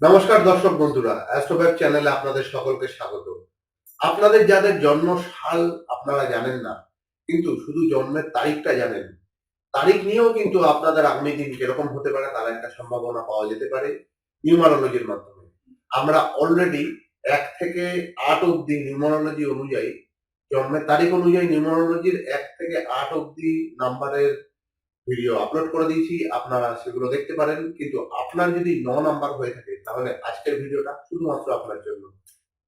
নমস্কার দর্শক বন্ধুরা অ্যাস্ট্রোব্যাক চ্যানেলে আপনাদের সকলকে স্বাগত। আপনাদের যাদের জন্ম সাল আপনারা জানেন না, কিন্তু শুধু জন্মের তারিখটা জানেন। তারিখ নিয়েও কিন্তু আপনাদের আগামী দিন কীরকম হতে পারে তার একটা সম্ভাবনা পাওয়া যেতে পারে নিউমারোলজির মাধ্যমে। আমরা অলরেডি এক থেকে আট অব্দি নিউমারোলজি অনুযায়ী, জন্মের তারিখ অনুযায়ী নিউমারোলজির এক থেকে আট অব্দি নাম্বারের ভিডিও আপলোড করে দিয়েছি। আপনারা সেগুলো দেখতে পারেন, কিন্তু আপনার যদি ন নাম্বার হয়ে থাকে তাহলে আজকের ভিডিওটা শুধুমাত্র আপনার জন্য।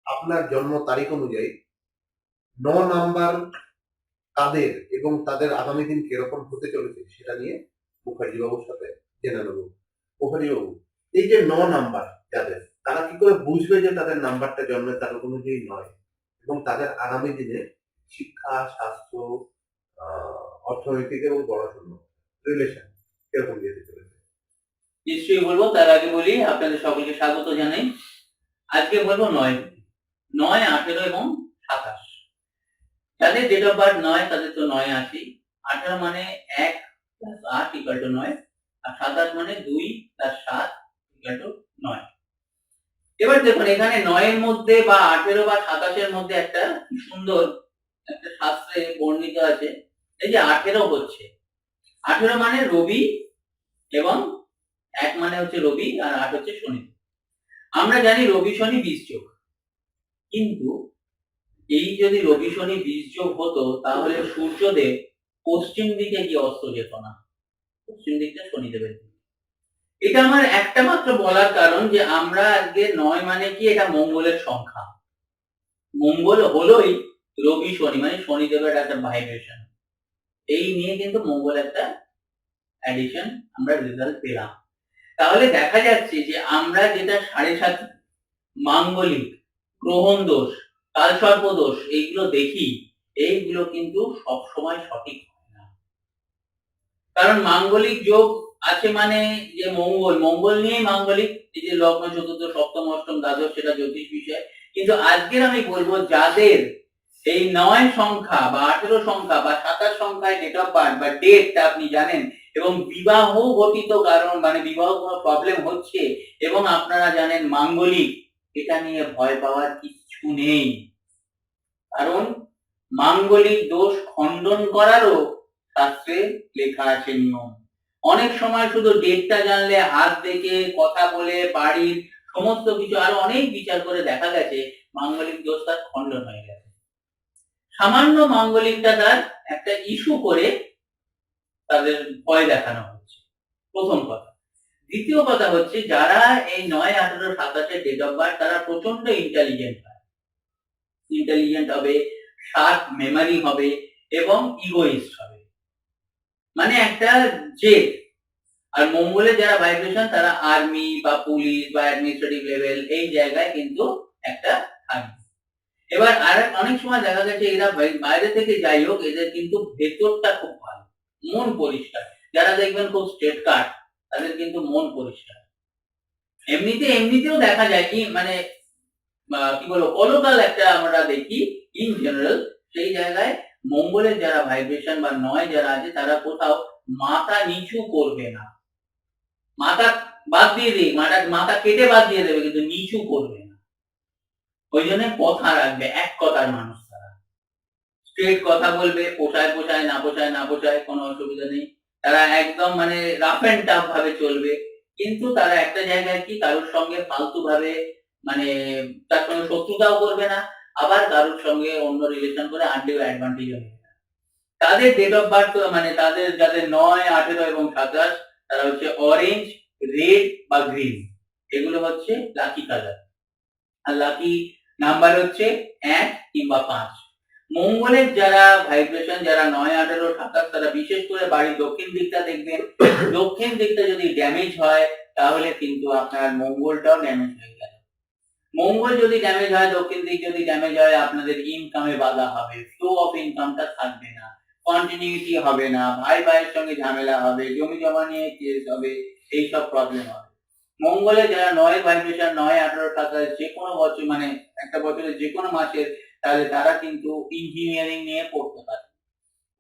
আপনার জন্ম তারিখ অনুযায়ী ন নাম্বার কাদের এবং তাদের আগামী দিন কীরকম হতে চলেছে সেটা নিয়ে মুখার্জি বাবুর সাথে জেনে নেব। মুখার্জি বাবু এই যে ন নাম্বার যাদের, তারা কি করে বুঝবে যে তাদের নাম্বারটা জন্মের তারিখ অনুযায়ী নয় এবং তাদের আগামী দিনে শিক্ষা, স্বাস্থ্য অর্থনৈতিক এবং পড়াশোনা রিলেশন কীরকম যেতে চলেছে? নিশ্চয়ই বলব, তার আগে বলি, আপনাদের সকলকে স্বাগত জানাই। আজকে বলব নয় নয়, আঠেরো এবং সাতাশ। যাদের ডেট অফ বার্থ নয়, তাদের তো নয় আশি। আঠারো মানে এক প্লাস আট ইকাল টু নয়, আর সাতাশ মানে দুই প্লাস সাত ইকাল টু নয়। এবার দেখুন, এখানে নয়ের মধ্যে বা আঠেরো বা সাতাশের মধ্যে একটা সুন্দর একটা শাস্ত্রে বর্ণিত আছে। এই যে আঠেরো হচ্ছে, আঠেরো মানে রবি এবং এক মানে হচ্ছে রবি আর আট হচ্ছে শনি। আমরা জানি রবি, শনি, বীজ যোগ। কিন্তু এই যদি রবি, শনি, বীজ যোগ হতো, তাহলে সূর্যদেব পশ্চিম দিকে কি অস্ত যেত না। পশ্চিম দিকটা শনিদেবের। এটা আমার একটা মাত্র বলার কারণ যে আমরা আজকে নয় মানে কি, এটা মঙ্গলের সংখ্যা। মঙ্গল হলোই রবি, শনি মানে শনিদেবের একটা ভাইব্রেশন এই নিয়ে কিন্তু মঙ্গল একটা অ্যাডিশন আমরা রেজাল্ট পেলাম। তাহলে দেখা যাচ্ছে যে আমরা যেটা সাড়ে সাত মাঙ্গলিক, গ্রহণ দোষ কালসর্প দোষ, এইগুলো দেখি, এইগুলো কিন্তু সব সময় সঠিক কারণ মাঙ্গলিক যোগ আছে মানে যে মঙ্গল মঙ্গল নিয়ে মাঙ্গলিক, এই যে লগ্ন, চতুর্থ, সপ্তম, অষ্টম, দ্বাদশ, সেটা জ্যোতিষ বিষয়। কিন্তু আজকের আমি বলব যাদের এই নয় সংখ্যা বা আঠেরো সংখ্যা বা সাতাশ সংখ্যায় ডেট অফ বার্থ বা ডেটটা আপনি জানেন এবং বিবাহ ঘটিত কারণ মানে বিবাহ কোনো প্রবলেম হচ্ছে এবং আপনারা জানেন মাঙ্গলিক, এটা নিয়ে ভয় পাওয়ার কিছু নেই। কারণ মাঙ্গলিক দোষ খণ্ডন করারও শাস্ত্রে লেখা আছে নিয়ম। অনেক সময় শুধু ডেটটা জানলে, হাত দেখে, কথা বলে, বাড়ির সমস্ত কিছু আরও অনেক বিচার করে দেখা গেছে, মাঙ্গলিক দোষ তার খণ্ডন হয়ে গেছে। সামান্য মাঙ্গলিকটা তার একটা ইস্যু করে তাদের ভয় দেখানো হচ্ছে। প্রথম কথা। দ্বিতীয় কথা হচ্ছে, যারা এই নয় আঠারো সাতাশের ডেট অফ বার্থ তারা প্রচণ্ড ইন্টেলিজেন্ট হয়। ইন্টেলিজেন্ট হবে শার্প মেমারি হবে এবং ইগোইস্ট হবে। মানে একটা জেদ। আর মঙ্গলে যারা ভাইব্রেশন তারা আর্মি বা পুলিশ বা অ্যাডমিনিস্ট্রেটিভ লেভেল এই জায়গায় কিন্তু একটা থাকবে। এবার আর অনেক সময় দেখা গেছে, এরা বাই- বাইরে থেকে যাই হোক, এদের কিন্তু ভেতরটা খুব ভালো। মন পরিষ্কার। যারা দেখবেন খুব স্ট্রেট কাট তাদের কিন্তু মন পরিষ্কার। এমনিতে, এমনিতেও দেখা যায় কি মানে কি বলব কলোকাল একটা আমরা দেখি ইন জেনারেল সেই জায়গায় মঙ্গলের যারা ভাইব্রেশন বা নয় যারা আছে, তারা কোথাও মাথা নিচু করবে না। মাথা বাদ দিয়ে দিই, মাথা মাথা কেটে বাদ দিয়ে দেবে, কিন্তু নিচু করবে না। ওই জন্য কথা রাখবে, এক কথার মানুষ। স্ট্রেট কথা বলবে, পোষায় পোষায়, না পোষায় না পোষায়, কোনো অসুবিধা নেই। তারা একদম মানে রাফ এন্ড টাফ ভাবে চলবে। কিন্তু তারা একটা জায়গায় কি কারোর সঙ্গে ফালতু ভাবে মানে তার সঙ্গে শত্রুতাও করবে না, আবার কারোর সঙ্গে অন্য রিলেশন করে আনটিও অ্যাডভান্টেজও নেবে না তাদের ডেট অফ বার্থ মানে তাদের যাদের নয়, আঠেরো এবং সাতাশ, তারা হচ্ছে অরেঞ্জ রেড বা গ্রিন এগুলো হচ্ছে লাকি কালার আর লাকি নাম্বার হচ্ছে এক কিংবা পাঁচ। মঙ্গলের যারা ভাইব্রেশন যারা নয় আঠারো, সাতাশ, তারা বিশেষ করে বাড়ির দক্ষিণ দিকটা দেখবেন। দক্ষিণ দিকটা যদি ড্যামেজ হয়, তাহলে কিন্তু আপনার মঙ্গলটাও ড্যামেজ হয়ে গেল মঙ্গল যদি ড্যামেজ হয়, দক্ষিণ দিক যদি ড্যামেজ হয়, আপনাদের ইনকামে বাধা হবে। ফ্লো অফ ইনকামটা থাকবে না। কন্টিনিউটি হবে না। ভাই ভাইয়ের সঙ্গে ঝামেলা হবে, জমি জমা নিয়ে কেস হবে, এইসব প্রবলেম হবে। মঙ্গলে যারা নয় ভাইব্রেশন নয় আঠারো টাকা যে কোনো বছর মানে একটা বছরের যে কোনো মাসের তাহলে তারা কিন্তু ইঞ্জিনিয়ারিং নিয়ে পড়তে পারে।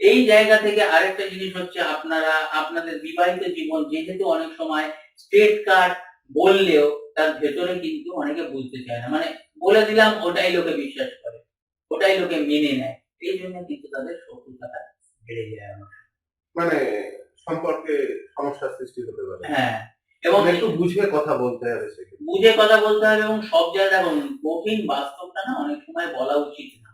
এই জায়গা থেকে আরেকটা জিনিস হচ্ছে আপনারা আপনাদের বিবাহিত জীবন যেহেতু অনেক সময় স্টেট কার্ড বললেও তার ভেতরে কিন্তু অনেকে বুঝতে চায় না। মানে বলে দিলাম ওটাই লোকে বিশ্বাস করে ওটাই লোকে মেনে নেয়। এই জন্য কিন্তু তাদের শত্রুতাটা বেড়ে যায় আমার। মানে সম্পর্কে সমস্যার সৃষ্টি হতে পারে। হ্যাঁ। এবং এবং একটু বুঝে কথা বলতে হবে বুঝে কথা বলতে হবে এবং সব জায়গায় দেখুন কঠিন বাস্তবটা না অনেক সময় বলা উচিত না।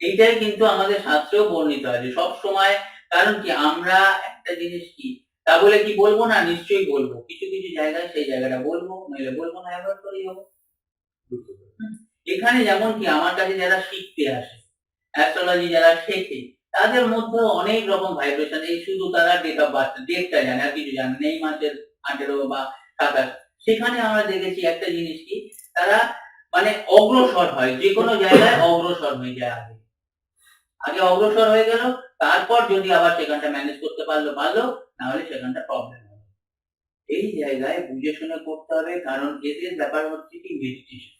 এইটাই কিন্তু আমাদের শাস্ত্রেও বর্ণিত আছে। সব সময় কারণ কি আমরা একটা জিনিস কি তা বলে কি বলব না নিশ্চয়ই বলব। কিছু কিছু জায়গায় সেই জায়গাটা বলব নইলে বলব না অ্যাভয়েড করেই পারছি। এখানে যেমন কি আমার কাছে যারা শিখতে আসে অ্যাস্ট্রোলজি যারা শেখে তাদের মধ্যে অনেক রকম ভাইব্রেশন এই শুধু তারা ডেট অফ বার্থ ডেটটা জানে আর কিছু জানে নেই মাসের আঠেরো বা সাতাশ, সেখানে আমরা দেখেছি একটা জিনিস কি, তারা মানে অগ্রসর হয় যে কোনো জায়গায় অগ্রসর হয়ে যায় আগে। আগে অগ্রসর হয়ে গেল, তারপর যদি আবার সেখানটা ম্যানেজ করতে পারল ভালো না হলে সেখানটা প্রবলেম হবে। এই জায়গায় বুঝে শুনে করতে হবে, কারণ এদের ব্যাপার হচ্ছে কি মেডিটেশন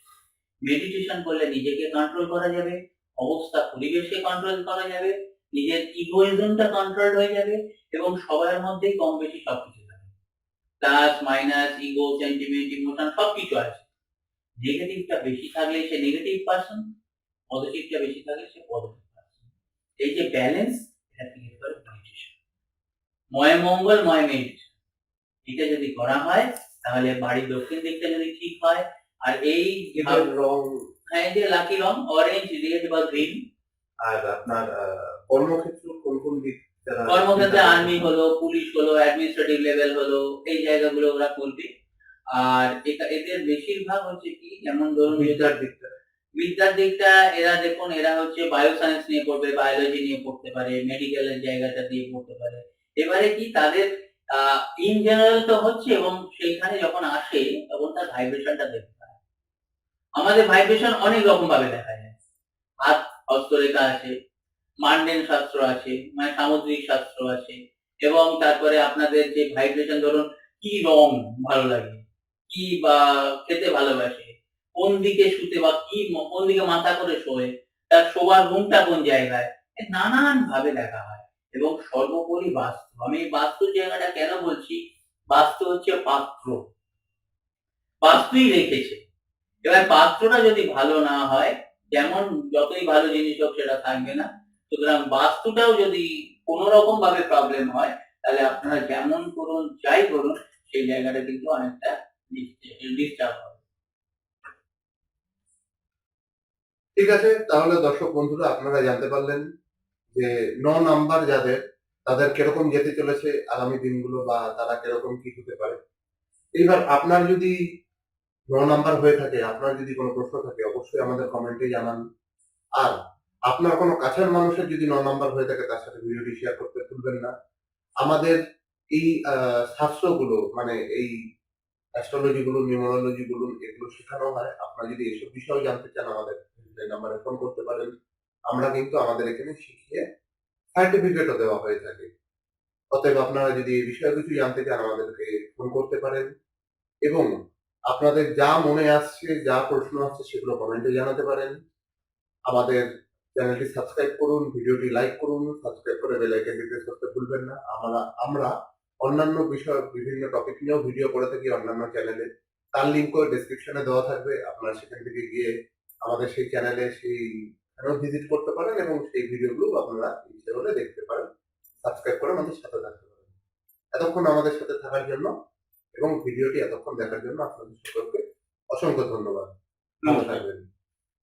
মেডিটেশন করলে নিজেকে কন্ট্রোল করা যাবে, অবস্থা, পরিবেশকে কন্ট্রোল করা যাবে। নিজের ইগোইজমটা কন্ট্রোল হয়ে যাবে এবং সবার মধ্যেই কম বেশি সবকিছু থাকে। Plus minus ego sentiment emotion সবকিছু আছে। নেগেটিভটা বেশি থাকলে সে নেগেটিভ পার্সন পজিটিভটা বেশি থাকলে সে পজিটিভ পার্সন এই যে ব্যালেন্স এটা ক্রিয়েট করে মেডিটেশন ময় মঙ্গল ময় মেডিটেশন এটা যদি করা হয় তাহলে বাড়ির দক্ষিণ দিকটা যদি ঠিক হয় আর এই রং হ্যাঁ যে লাকি রং অরেঞ্জ রেড বা গ্রিন আর আপনার কর্মক্ষেত্র কোন কোন দিক কর্মক্ষেত্রে আর্মি হলো পুলিশ হলো অ্যাডমিনিস্ট্রেটিভ লেভেল হলো এই জায়গাগুলো ওরা করবে। আর এটা এদের বেশিরভাগ হচ্ছে কি যেমন ধরুন বিদ্যার দিকটা। বিদ্যার দিকটা এরা দেখুন এরা হচ্ছে বায়ো সায়েন্স নিয়ে পড়বে বায়োলজি নিয়ে পড়তে পারে মেডিকেলের জায়গাটা দিয়ে পড়তে পারে। এবারে কি তাদের ইন জেনারেল তো হচ্ছে এবং সেইখানে যখন আসে তখন তার ভাইব্রেশনটা দেখতে পায় আমাদের ভাইব্রেশন অনেক রকম ভাবে দেখা যায়। হাত হস্তরেখা আছে মান্ডেন শাস্ত্র আছে মানে সামুদ্রিক শাস্ত্র আছে, এবং তারপরে আপনাদের যে ভাইব্রেশন ধরুন, কি রং ভালো লাগে, কি বা খেতে ভালোবাসে, কোন দিকে শুতে বা কি কোন দিকে মাথা করে শোয়, তার শোবার রুমটা কোন জায়গায় নানান ভাবে দেখা হয়, এবং সর্বোপরি বাস্তু। আমি বাস্তু জায়গাটা কেন বলছি? বাস্তু হচ্ছে পাত্র। বাস্তুই রেখেছে। এবার পাত্রটা যদি ভালো না হয় যেমন যতই ভালো জিনিস হোক সেটা থাকবে না। সুতরাং বাস্তুটাও যদি কোন রকম ভাবে প্রবলেম হয়, তাহলে আপনারা যেমন করুন, যাই করুন, সেই জায়গাটা কিন্তু অনেকটা ডিস্টার্ব হবে। ঠিক আছে, তাহলে দর্শক বন্ধুরা, আপনারা জানতে পারলেন যে ন নাম্বার যাদের, তাদের কীরকম যেতে চলেছে আগামী দিনগুলো বা তারা কীরকম কি হতে পারে। এইবার আপনার যদি ন নাম্বার হয়ে থাকে, আপনার যদি কোনো প্রশ্ন থাকে, অবশ্যই আমাদের কমেন্টে জানান। আর আপনার কোনো কাছের মানুষের যদি ন নাম্বার হয়ে থাকে, তার সাথে ভিডিওটি শেয়ার করতে ভুলবেন না। আমাদের এই শাস্ত্রগুলো মানে এই অ্যাস্ট্রোলজি বলুন নিউমোলজি বলুন, এগুলো শেখানো হয়। আপনারা যদি এসব বিষয়ে জানতে চান, আমাদের নাম্বারে ফোন করতে পারেন। আমরা কিন্তু আমাদের এখানে শিখিয়ে সার্টিফিকেটও দেওয়া হয়ে থাকে। অতএব আপনারা যদি এই বিষয়ে কিছু জানতে চান, আমাদেরকে ফোন করতে পারেন। এবং আপনাদের যা মনে আসছে, যা প্রশ্ন আসছে সেগুলো কমেন্টে জানাতে পারেন। আমাদের চ্যানেলটি সাবস্ক্রাইব করুন, ভিডিওটি লাইক করুন, সাবস্ক্রাইব করে বেল আইকনটি প্রেস করতে ভুলবেন না। আমরা আমরা অন্যান্য বিষয়, বিভিন্ন টপিক নিয়েও ভিডিও করে থাকি অন্যান্য চ্যানেলে। তার লিঙ্কও ডেসক্রিপশনে দেওয়া থাকবে। আপনারা সেখান থেকে গিয়ে আমাদের সেই চ্যানেলে সেই ভিজিট করতে পারেন এবং সেই ভিডিওগুলো আপনারা ইচ্ছে হলে দেখতে পারেন। সাবস্ক্রাইব করে আমাদের সাথে থাকতে পারেন। এতক্ষণ আমাদের সাথে থাকার জন্য এবং ভিডিওটি এতক্ষণ দেখার জন্য আপনাদের সকলকে অসংখ্য ধন্যবাদ। নমস্কার। থাকবেন।